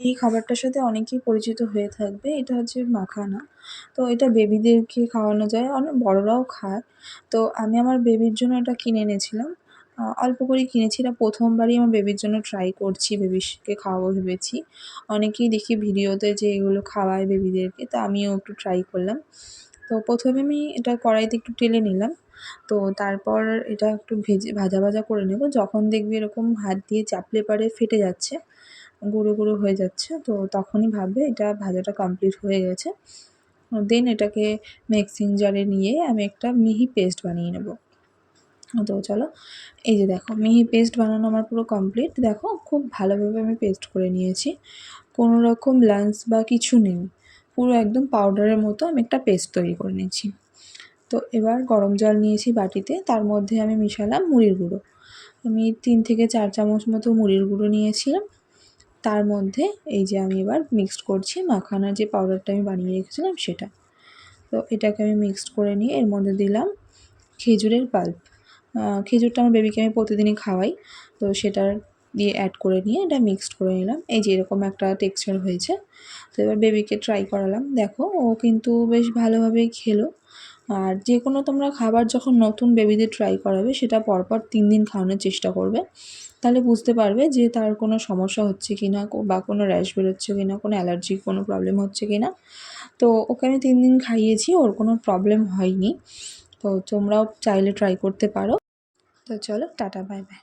এই খাবারটার সাথে অনেকেই পরিচিত হয়ে থাকবে। এটা হচ্ছে মাখানা। তো এটা বেবিদেরকে খাওয়ানো যায়। অনেক বড়রাও খায়। তো আমি আমার বেবির জন্য এটা কিনে এনেছিলাম। অল্প করেই কিনেছি। এটা প্রথমবারই আমার বেবির জন্য ট্রাই করছি, বেবিকে খাওয়াবো ভেবেছি। অনেকেই দেখি ভিডিওতে যে এগুলো খাওয়ায় বেবিদেরকে। তো আমিও একটু ট্রাই করলাম। তো প্রথমে আমি এটা কড়াইতে একটু টেলে নিলাম। তো তারপর এটা একটু ভেজে, ভাজা ভাজা করে নেব। যখন দেখবি এরকম হাত দিয়ে চাপলে পারে ফেটে যাচ্ছে। গুঁড়ো গুঁড়ো হয়ে যাচ্ছে। তো তখনই ভাববে এটা ভাজাটা কমপ্লিট হয়ে গেছে। দেন এটাকে মিক্সিং জারে নিয়ে আমি একটা মিহি পেস্ট বানিয়ে নেব। তো চলো, এই যে দেখো, মিহি পেস্ট বানানো আমার পুরো কমপ্লিট দেখো, খুব ভালোভাবে আমি পেস্ট করে নিয়েছি। কোনো রকম লাঞ্চ বা কিছু নেই। পুরো একদম পাউডারের মতো আমি একটা পেস্ট তৈরি করে নিয়েছি। তো এবার গরম জল নিয়েছি বাটিতে, তার মধ্যে আমি মিশালাম মুড়ির গুঁড়ো। আমি তিন থেকে চার চামচ মতো মুড়ির গুঁড়ো নিয়েছিলাম। তার মধ্যে এই যে আমি এবার মিক্সড করছি মাখানার যে পাউডারটা আমি বানিয়ে রেখেছিলাম সেটা। তো এটাকে আমি মিক্সড করে নিয়ে এর মধ্যে দিলাম খেজুরের পাল্প খেজুরটা আমার বেবিকে আমি প্রতিদিনই খাওয়াই, তো সেটা দিয়ে অ্যাড করে নিয়ে এটা মিক্সড করে নিলাম। এই যে এরকম একটা টেক্সচার হয়েছে। তো এবার বেবিকে ট্রাই করালাম। দেখো, ও কিন্তু বেশ ভালোভাবেই খেলো। আর যে কোনো তোমরা খাবার যখন নতুন বেবিদের ট্রাই করাবে, সেটা পরপর তিন দিন খাওয়ানোর চেষ্টা করবে। তাহলে বুঝতে পারবে যে তার কোনো সমস্যা হচ্ছে কি না বা কোনো র্যাশ বেরোচ্ছে কি না কোনো অ্যালার্জি কোনো প্রবলেম হচ্ছে কি না তো ওকে আমি তিন দিন খাইয়েছি, ওর কোনো প্রবলেম হয়নি। তো তোমরাও চাইলে ট্রাই করতে পারো। তো চলো, টাটা বাই বাই